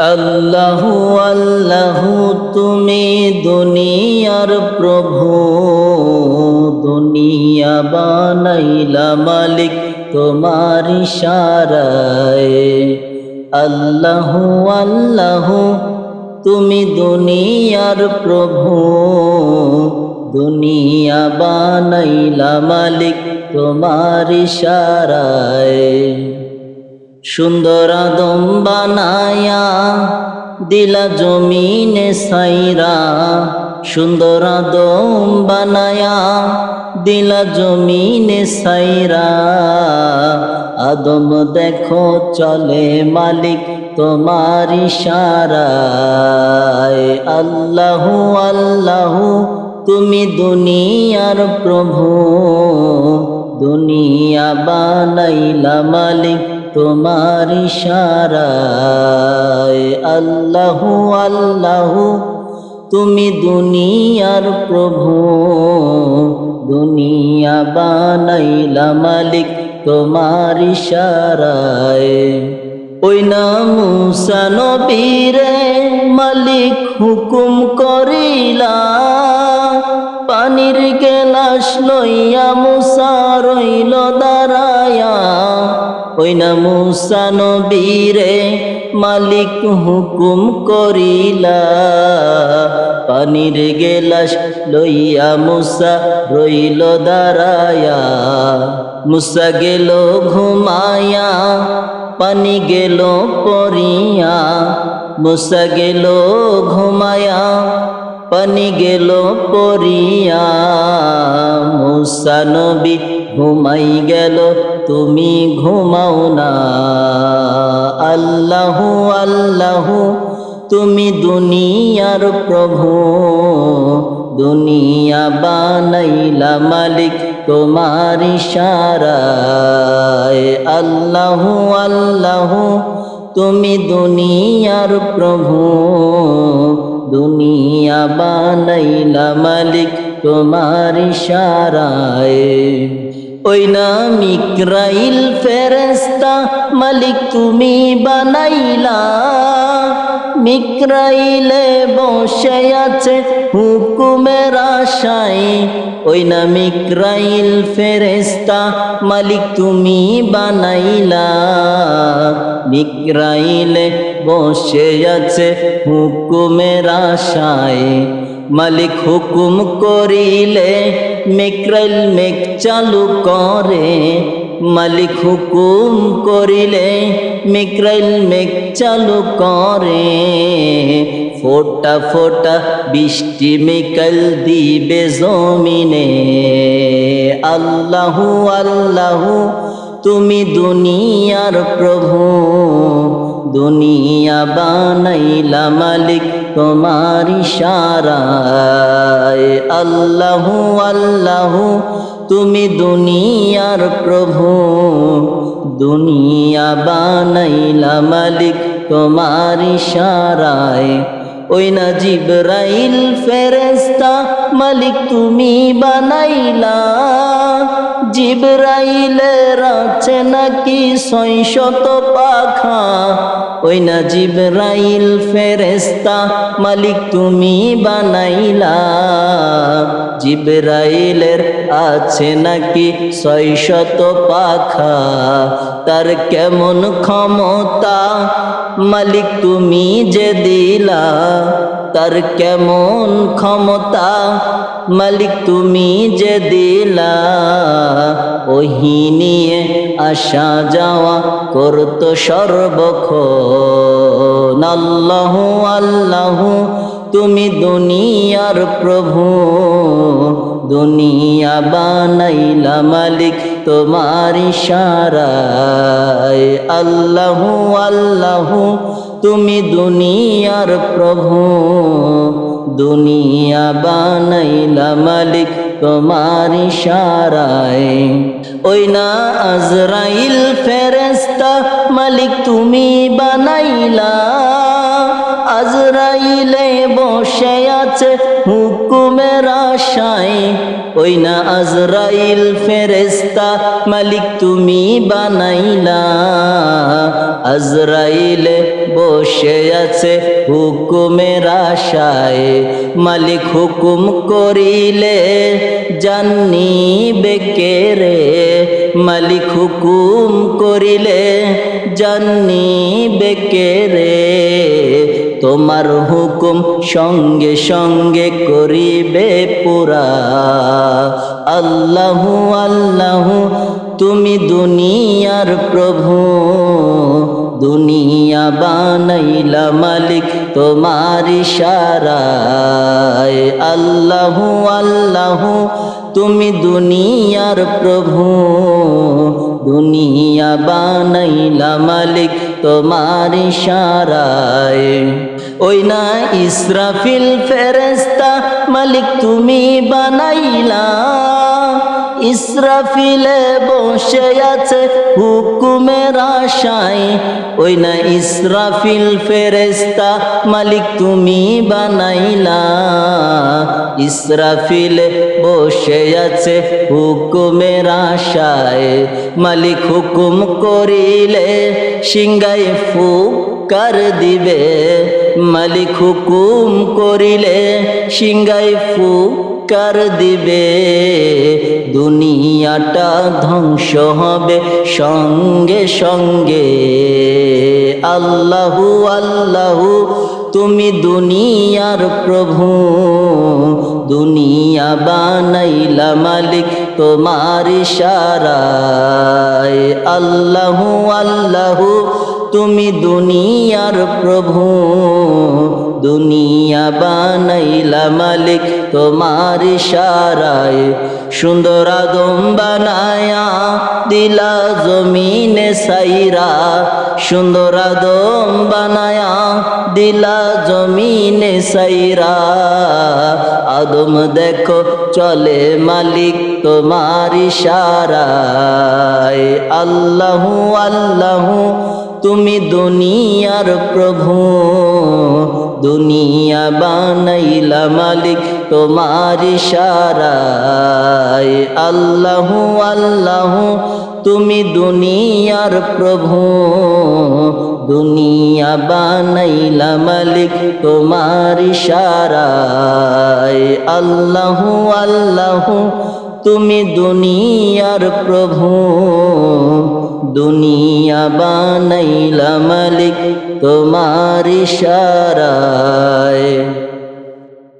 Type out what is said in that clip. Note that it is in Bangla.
আল্লাহ আল্লাহ, তুমি দুনিয়ার প্রভু। দুনিয়া বানাইলা মালিক তোমার ইশারায়। আল্লাহ আল্লাহ, তুমি দুনিয়ার প্রভু। দুনিয়া বানাইলা মালিক তোমার ইশারায়। সুন্দর আদম বানায়া দিলা জমিনে সাইরা। সুন্দর আদম বানায়া দিলা জমিনে সাইরা। আদম দেখো চলে মালিক তোমার ইশারায়। আল্লাহ আল্লাহ, তুমি দুনিয়ার প্রভু। দুনিয়া বানাইলা মালিক তোমার ইশারায়, আল্লাহ আল্লাহ, তুমি দুনিয়ার প্রভু, দুনিয়া বানাইলা মালিক তোমার ইশারায়। ওই না মুসা নবীরে মালিক হুকুম করিলা, পানির গেলাস লইয়া মুসা ওই না নবীরে মালিক হুকুম করিলা। পানির গেলাস লইয়া মুসা রইল দাঁড়ায়া। মুসা গেল ঘুমায়া, পানি গেল পরিয়া মুসা গেল ঘুমায়া, পানি গেল পরিয়া মুসা নবী ঘুমাই গেল, তুমি ঘুমাও না। আল্লাহ আল্লাহ, তুমি দুনিয়ার প্রভু। দুনিয়া বানাইলা মালিক তোমার ইশারায়। আল্লাহ আল্লাহ, তুমি দুনিয়ার প্রভু। দুনিয়া বানাইলা মালিক তোমার ইশারায়। ওই না মিকরাইল ফেরেস্তা মালিক তুমি বানাইলা। মিকরাইলে বসে আছে হুকুমের আশায়। ওই না মিকরাইল ফেরেস্তা মালিক তুমি বানাইলা। মিকরাইলে বসে আছে হুকুমের আশায়। মালিক হুকুম করিলে মেকরাইল মেক চালু করে। মালিক হুকুম করিলে মিকরাইল মেঘ চালু করে। ফোটা ফোটা বৃষ্টি মিকাইল দিবে জমিনে। আল্লাহু আল্লাহু, তুমি দুনিয়ার প্রভু। দুনিয়া বানাইলা মালিক তোমার ইশারায়, আল্লাহ আল্লাহ, তুমি দুনিয়ার প্রভু। দুনিয়া বানাইলা মালিক তোমার ইশারায়। ওই না জিবরাইল ফেরেস্তা মালিক তুমি বানাইলা। জিবরাইলের আছে নাকি শত পাখা? ওই না জিবরাইল ফেরেস্তা মালিক তুমি বানাইলা। জিবরাইলের আছে নাকি শত পাখা? তার কেমন ক্ষমতা? মালিক তুমি যে দিলা। তার কেমন ক্ষমতা? মালিক তুমি যে দিলা, ওহি নিয়ে আসা যাওয়া করতো সর্বক্ষণ। আল্লাহ আল্লাহ, তুমি দুনিয়ার প্রভু। দুনিয়া বানাইলা মালিক তোমার ইশারায়। আল্লাহ আল্লাহ তুমি দুনিয়ার প্রভু, দুনিয়া বানাইলা মালিক তোমার ইশারায়। ওই না আজরাইল ফেরেস্তা মালিক তুমি বানাইলা। আজরাইলে বসে আছে হুকুমের আশায়। ওই না আজরাইল ফেরেস্তা মালিক তুমি বানাইলা। আজরাইলে বসে আছে হুকুমের আশায়। মালিক হুকুম করিলে জানি বেকে রে? মালিক হুকুম করিলে জানি বেকে রে? তোমার হুকুম সঙ্গে সঙ্গে করিবে পুরা। আল্লাহ আল্লাহ, তুমি দুনিয়ার প্রভু। দুনিয়া বানাইলা মালিক তোমার ইশারায়। আল্লাহ আল্লাহ, তুমি দুনিয়ার প্রভু। দুনিয়া বানাইলা মালিক তোমার ইশারায়। ওই না ইসরাফিল ফেরেস্তা মালিক তুমি বানাইলা। ইসরাফিলে বসে আছে হুকুমের আশায়। ওই না ইসরাফিল ফেরেস্তা মালিক তুমি বানাইলা। ইসরাফিলে বসে আছে হুকুমের আশায়। মালিক হুকুম করিলে সিংগাই ফুকার দিবে। মালিক হুকুম করিলে সিংগাই ফুকার দিবে। দুনিয়াটা ধ্বংস হবে সঙ্গে সঙ্গে। আল্লাহু আল্লাহু, তুমি দুনিয়ার প্রভু। দুনিয়া বানাইলা মালিক তোমার ইশারায়। আল্লাহু আল্লাহু তুমি দুনিয়ার প্রভু। দুনিয়া বানাইলা মালিক, তোমার ইশারায় সুন্দর আদম বানায়া দিলা জমিনে সাইরা। সুন্দর আদম বানায়া দিলা জমিনে সাইরা। আদম দেখো, চলে মালিক, তোমার ইশারায়। আল্লাহু আল্লাহু, তুমি দুনিয়ার প্রভু। দুনিয়া বানাইলা মালিক, তোমার ইশারায়। আল্লাহু আল্লাহু, তুমি দুনিয়ার প্রভু। দুনিয়া বানাইলা মালিক, তোমার ইশারায়। আল্লাহু আল্লাহু, তুমি দুনিয়ার প্রভু। দুনিয়া বানাইলা মালিক তোমার ইশারায়।